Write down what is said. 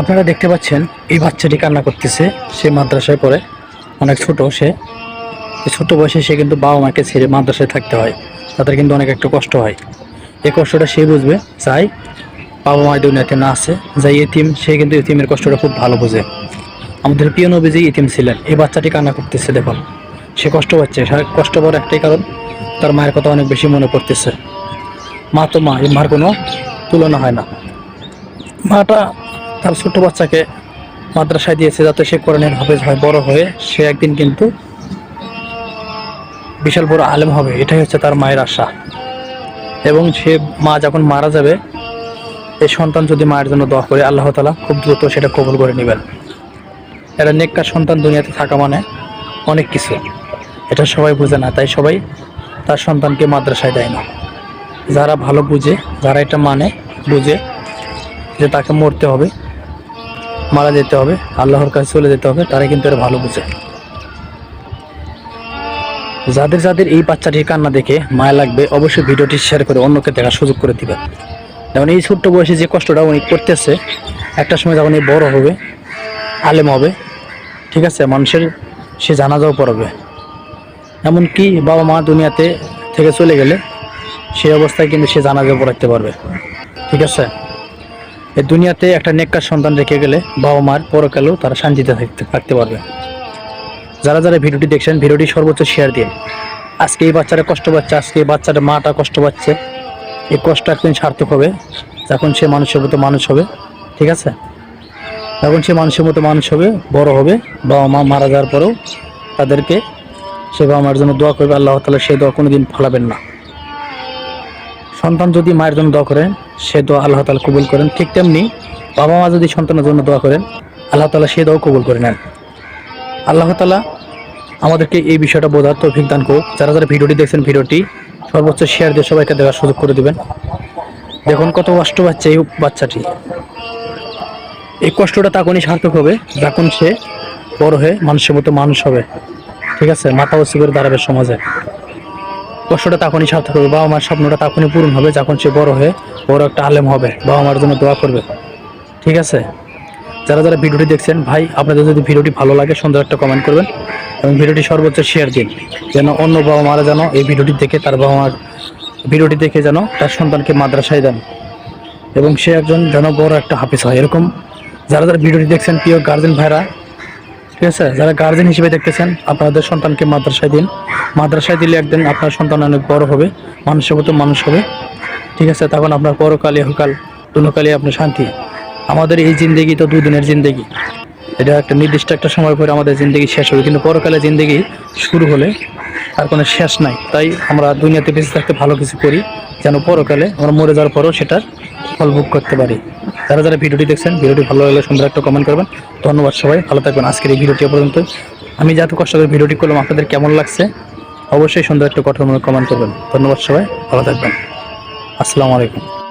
আপনারা দেখতে পাচ্ছেন, এই বাচ্চাটি কান্না করতেছে। সে মাদ্রাসায় পড়ে। অনেক ছোট সে। ছোট বয়সে সে কিন্তু বাবা মাকে ছেড়ে মাদ্রাসায় থাকতে হয়। তাদের কিন্তু অনেক একটু কষ্ট হয়। এই কষ্টটা সে বুঝবে চাই বাবা মা দুনিয়াতে না আছে, যাই এতিম, সে কিন্তু এতিমের কষ্টটা খুব ভালো বোঝে। আমাদের প্রিয় নবীজি ইতিম ছিলেন। এই বাচ্চাটি কান্না করতেছে, দেখুন। সে কষ্ট পাচ্ছে। কষ্ট পাওয়ার একটাই কারণ, তার মায়ের কথা অনেক বেশি মনে পড়তেছে। মা তো মা এই মার কোনো তুলনা হয় না। মাটা তার ছোট বাচ্চাকে মাদ্রাসায় দিয়েছে যাতে সে কোরআনের হাফেজ হয়, বড় হয়ে সে একদিন কিন্তু বিশাল বড় আলেম হবে। এটাই হচ্ছে তার মায়ের আশা। এবং সে মা যখন মারা যাবে, এই সন্তান যদি মায়ের জন্য দোয়া করে, আল্লাহ তালা খুব দ্রুত সেটা কবুল করে নেবেন। এটা নেককার সন্তান দুনিয়াতে থাকা মানে অনেক কিছু। এটা সবাই বুঝে না, তাই সবাই তার সন্তানকে মাদ্রাসায় দেয় না। যারা ভালো বুঝে, যারা এটা মানে বুঝে যে তাকে মরতে হবে মারা যেতে হবে, আল্লাহর কাছে চলে যেতে হবে তারা কিন্তু এরা ভালো বুঝে। যাদের যাদের এই বাচ্চাটির কান্না দেখে মায়া লাগবে, অবশ্যই ভিডিওটি শেয়ার করে অন্যকে দেখার সুযোগ করে দিবেন যেমন এই ছোট্ট বয়সে যে কষ্টটা উনি করতেছে, একটা সময় যখন এই বড় হবে, আলেম হবে, ঠিক আছে, মানুষের সে জানাজাও পড়বে। এমনকি বাবা মা দুনিয়াতে থেকে চলে গেলে সেই অবস্থায় কিন্তু সে জানাজাও পড়াতে পারবে। ঠিক আছে? এই দুনিয়াতে একটা নেককার সন্তান রেখে গেলে বাবা মার পরকালেও তারা শান্তিতে থাকতে থাকতে পারবে। যারা যারা ভিডিওটি দেখছেন, ভিডিওটি সর্বোচ্চ শেয়ার দিন। আজকে এই বাচ্চারা কষ্ট পাচ্ছে, আজকে এই বাচ্চাটা মাটা কষ্ট পাচ্ছে। এই কষ্ট একদিন সার্থক হবে। যখন সে মানুষের মতো মানুষ হবে, ঠিক আছে? যখন সে মানুষের মতো মানুষ হবে, বড় হবে, বাবা মা মারা যাওয়ার পরেও তাদেরকে সে বাবা মার জন্য দোয়া করবে। আল্লাহ তালা সে দোয়া কোনো দিন ফলাবেন না। সন্তান যদি মায়ের জন্য দোয়া করেন, সে দোয়া আল্লাহ তালা কবুল করেন। ঠিক তেমনি বাবা মা যদি সন্তানের জন্য দোয়া করেন, আল্লাহ তালা সে দোয়া কবুল করে নেন। আল্লাহ তালা আমাদেরকে এই বিষয়টা বোঝার তৌফিক দান করুক। যারা যারা ভিডিওটি দেখছেন, ভিডিওটি সর্বোচ্চ শেয়ার দিয়ে সবাইকে দেওয়ার সুযোগ করে দিবেন। দেখুন কত কষ্ট পাচ্ছে এই বাচ্চাটি। এই কষ্টটা তখনই সার্থক হবে? যখন সে বড় হয়ে মানুষের মতো মানুষ হবে। ঠিক আছে? মাথা উঁচু করে দাঁড়াবে সমাজে। কষ্টটা তখনই সার্থক হবে, বাবা মার স্বপ্নটা তখনই পূরণ হবে যখন সে বড় হয়ে বড় একটা আলেম হবে। বাবা মার জন্য দোয়া করবে। ঠিক আছে? যারা যারা ভিডিওটি দেখছেন, ভাই, আপনাদের যদি ভিডিওটি ভালো লাগে, সুন্দর একটা কমেন্ট করবেন এবং ভিডিওটি সর্বোচ্চ শেয়ার দিন, যেন অন্য বাবা মারা যেন এই ভিডিওটি দেখে তার বাবা মার ভিডিওটি দেখে যেন তার সন্তানকে মাদ্রাসায় দেন এবং সে একজন যেন বড় একটা হাফিজ হয়। এরকম যারা যারা ভিডিওটি দেখছেন, প্রিয় গার্জেন ভাইরা ঠিক আছে? যারা গার্জেন হিসেবে দেখতেছেন, আপনাদের সন্তানকে মাদ্রাসায় দিন। মাদ্রাসায় দিলে একদিন আপনার সন্তান অনেক বড় হবে, মানুষের মতো মানুষ হবে। ঠিক আছে? তখন আপনার পরকালে, ইহকাল, দুনকালে আপনার শান্তি। আমাদের এই জিন্দেগি তো দুদিনের জিন্দেগি। এটা একটা নির্দিষ্ট একটা সময় পরে আমাদের জিন্দেগি শেষ হবে। কিন্তু পরকালে জিন্দেগি শুরু হলে আর কোনো শেষ নাই। তাই আমরা দুনিয়াতে বেঁচে থাকতে ভালো কিছু করি, যেন পরকালে আমরা মরে যাওয়ার পরও সেটার ফল ভোগ করতে পারি। যারা যারা ভিডিওটি দেখছেন, ভিডিওটি ভালো লাগলে সুন্দর একটা কমেন্ট করবেন। ধন্যবাদ সবাই, ভালো থাকবেন। আজকের এই ভিডিওটি পর্যন্ত। আমি যাতে কষ্ট করে ভিডিওটি করলাম, আপনাদের কেমন লাগছে? অবশ্যই সুন্দর একটা কঠোর কমেন্ট করবেন। ধন্যবাদ সবাই, ভালো থাকবেন। আসসালামু আলাইকুম।